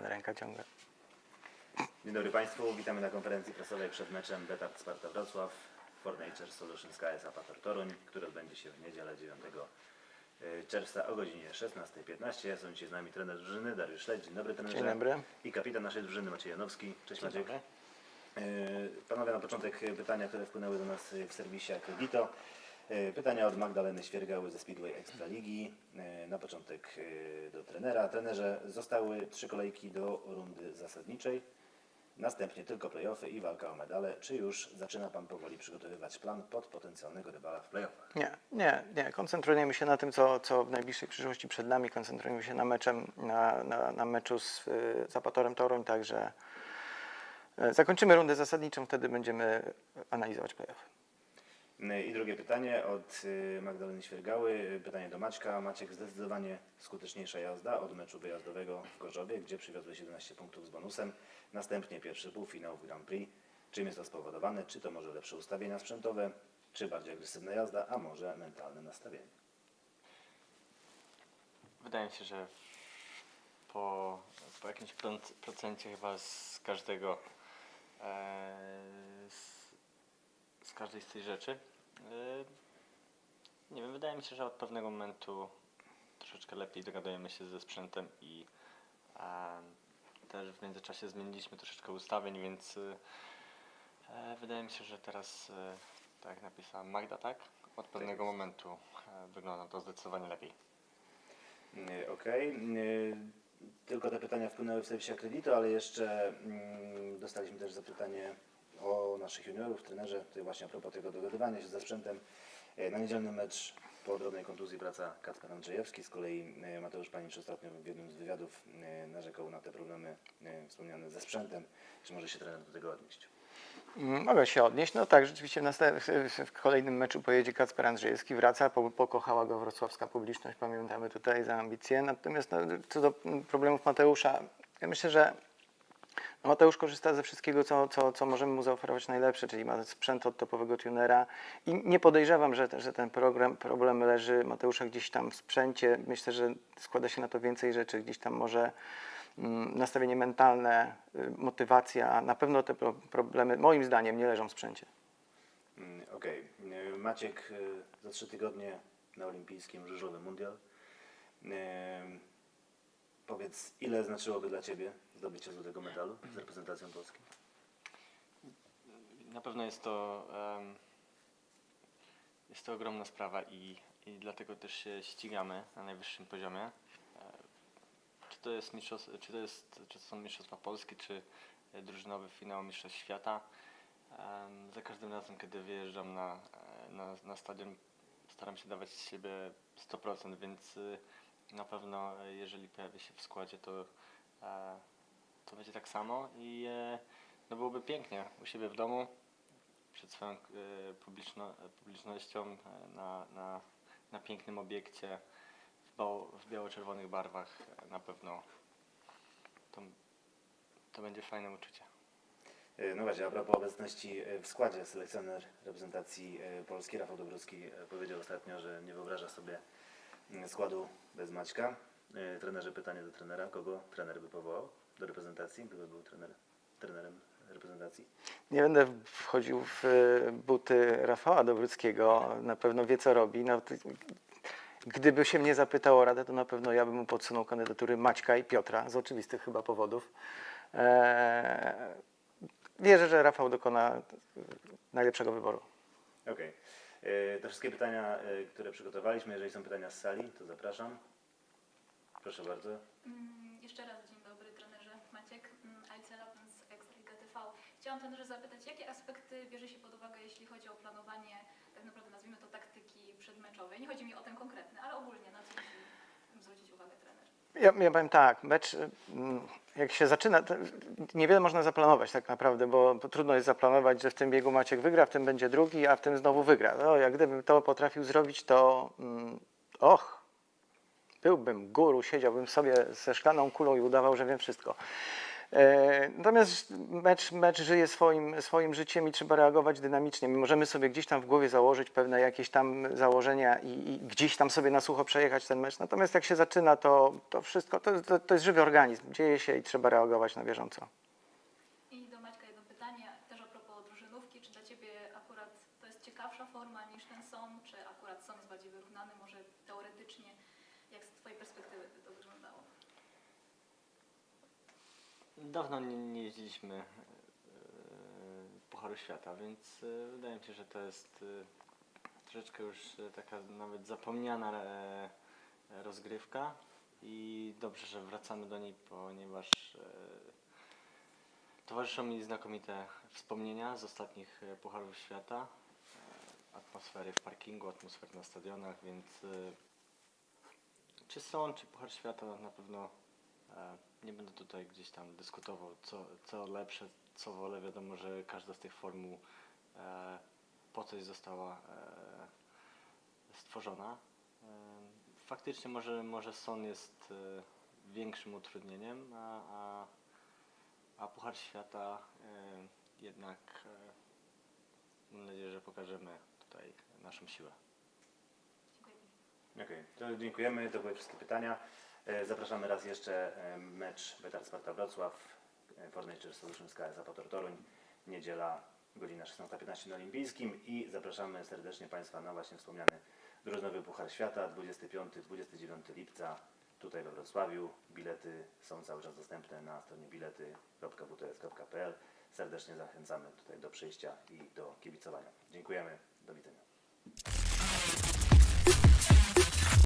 Ale ręka ciąga. Dzień dobry Państwu, witamy na konferencji prasowej przed meczem Betard Sparta Wrocław For Nature Solutions KS Apator Toruń, który odbędzie się w niedzielę 9 y, czerwca o godzinie 16.15. Są dzisiaj z nami trener drużyny Dariusz Śledź. Dzień dobry trenerze. Dzień dobry. I kapitan naszej drużyny Maciej Janowski. Cześć Maciek. Y, Panowie, na początek pytania, które wpłynęły do nas w serwisie Akredito. Y, Pytania od Magdaleny Świergały ze Speedway Ekstraligi. Y, Na początek y, do trenera. Trenerze, zostały trzy kolejki do rundy zasadniczej. Następnie tylko playoffy i walka o medale. Czy już zaczyna Pan powoli przygotowywać plan pod potencjalnego rywala w playoffach? Nie, nie, nie. Koncentrujemy się na tym, co, co w najbliższej przyszłości przed nami. Koncentrujemy się na, meczem, na, na, na meczu z y, Zapatorem Toruń, także y, zakończymy rundę zasadniczą, wtedy będziemy analizować playoffy. Y, I drugie pytanie od y, Magdaleny Świergały. Pytanie do Maćka. Maciek, zdecydowanie skuteczniejsza jazda od meczu wyjazdowego w Gorzowie, gdzie przywiozłeś 11 punktów z bonusem. Następnie pierwszy półfinał w Grand Prix. Czym jest to spowodowane? Czy to może lepsze ustawienia sprzętowe, czy bardziej agresywna jazda, a może mentalne nastawienie? Wydaje mi się, że po, po jakimś proc- procencie chyba z każdego e, każdej z tych rzeczy. E, nie wiem, wydaje mi się, że od pewnego momentu troszeczkę lepiej dogadujemy się ze sprzętem i też w międzyczasie zmieniliśmy troszeczkę ustawień, więc e, wydaje mi się, że teraz, e, tak jak napisała Magda, tak? Od pewnego jest. momentu e, wygląda to zdecydowanie lepiej. Y, Okej. Y, Tylko te pytania wpłynęły w serwisie Akredito, ale jeszcze mm, dostaliśmy też zapytanie o naszych juniorów, trenerze. Tutaj właśnie a propos tego dogadywania się ze sprzętem. Y, Na niedzielny mecz po drobnej kontuzji wraca Kacper Andrzejewski. Z kolei y, Mateusz Panicz ostatnio w jednym z wywiadów y, narzekał na te problemy wspomniane ze sprzętem. Czy może się trener do tego odnieść? Mm, Mogę się odnieść. No tak, rzeczywiście w, w- kolejnym meczu pojedzie Kacper Andrzejewski, wraca, po, pokochała go wrocławska publiczność, pamiętamy tutaj za ambicje. Natomiast no, co do problemów Mateusza, ja myślę, że no, Mateusz korzysta ze wszystkiego, co, co, co możemy mu zaoferować najlepsze, czyli ma sprzęt od topowego tunera i nie podejrzewam, że, że ten program, problem leży Mateusza gdzieś tam w sprzęcie. Myślę, że składa się na to więcej rzeczy, gdzieś tam może mm, nastawienie mentalne, y, motywacja. Na pewno te pro, problemy, moim zdaniem, nie leżą w sprzęcie. Mm, Okej. Y, Maciek y, za trzy tygodnie na olimpijskim żużlowym mundial. Y, Powiedz, ile znaczyłoby dla Ciebie zdobycie złotego medalu z reprezentacją Polski? Na pewno jest to, jest to ogromna sprawa i, i dlatego też się ścigamy na najwyższym poziomie. E, Czy to jest czy to jest, czy to są mistrzostwa Polski, czy e, drużynowy finał mistrzostw świata. Za każdym razem, kiedy wyjeżdżam na, e, na, na stadion, staram się dawać z siebie 100%, więc y, na pewno e, jeżeli pojawię się w składzie, to, e, to będzie tak samo i e, no byłoby pięknie u siebie w domu, przed swoją e, publiczno, e, publicznością e, na, na, na pięknym obiekcie w, w biało-czerwonych barwach. Na pewno to, to będzie fajne uczucie. No właśnie, a propos obecności w składzie, selekcjoner reprezentacji Polski Rafał Dobrowski powiedział ostatnio, że nie wyobraża sobie składu bez Maćka. Y, Trenerze, pytanie do trenera. Kogo trener by powołał do reprezentacji, gdyby był trener, trenerem reprezentacji? Nie będę wchodził w y, buty Rafała Dobryckiego, na pewno wie co robi. Gdyby się mnie zapytał o radę, to na pewno ja bym mu podsunął kandydatury Maćka i Piotra, z oczywistych chyba powodów. Eee, wierzę, że Rafał dokona najlepszego wyboru. Okej. Y, Te wszystkie pytania, y, które przygotowaliśmy, jeżeli są pytania z sali, to zapraszam. Proszę bardzo. Mm, Jeszcze raz dzień dobry trenerze Maciek, mm, Alicja Lapen z Ekstraliga TV. Chciałam trenerze zapytać, jakie aspekty bierze się pod uwagę, jeśli chodzi o planowanie, tak naprawdę nazwijmy to taktyki przedmeczowej. Nie chodzi mi o ten konkretny, ale ogólnie na co musi zwrócić uwagę trener. Ja, ja powiem tak, mecz mm, jak się zaczyna, niewiele można zaplanować tak naprawdę, bo trudno jest zaplanować, że w tym biegu Maciek wygra, w tym będzie drugi, a w tym znowu wygra. No, jak gdybym to potrafił zrobić, to mm, och, byłbym guru, siedziałbym sobie ze szklaną kulą i udawał, że wiem wszystko. E, Natomiast mecz, mecz żyje swoim, swoim życiem i trzeba reagować dynamicznie. My możemy sobie gdzieś tam w głowie założyć pewne jakieś tam założenia i, i gdzieś tam sobie na sucho przejechać ten mecz. Natomiast jak się zaczyna, to, to wszystko, to, to, to jest żywy organizm. Dzieje się i trzeba reagować na bieżąco. I do Maćka jedno pytanie, też a propos drużynówki. Czy dla Ciebie akurat to jest ciekawsza forma niż ten son, czy akurat son jest bardziej wyrównany, może teoretycznie? Jak z Twojej perspektywy by to wyglądało? Dawno nie, nie jeździliśmy e, Pucharu Świata, więc e, wydaje mi się, że to jest e, troszeczkę już taka nawet zapomniana rozgrywka i dobrze, że wracamy do niej, ponieważ towarzyszą mi znakomite wspomnienia z ostatnich Pucharów Świata, atmosfery w parkingu, atmosfery na stadionach, więc czy są, czy Puchar Świata na pewno nie będę tutaj gdzieś tam dyskutował, co, co lepsze, co wolę. Wiadomo, że każda z tych formuł e, po coś została e, stworzona. E, faktycznie może, może Son jest e, większym utrudnieniem, a, a, a Puchar Świata e, jednak e, mam nadzieję, że pokażemy tutaj naszą siłę. Dziękuję. Okej, to dziękujemy. To były wszystkie pytania. E, Zapraszamy raz jeszcze e, mecz Betar Sparta Wrocław, e, Fornature Solutions KS Apator Toruń, niedziela godzina 16.15 na Olimpijskim i zapraszamy serdecznie Państwa na właśnie wspomniany drużynowy Puchar Świata 25-29 lipca tutaj we Wrocławiu. Bilety są cały czas dostępne na stronie bilety.wts.pl. Serdecznie zachęcamy tutaj do przyjścia i do kibicowania. Dziękujemy. Do widzenia.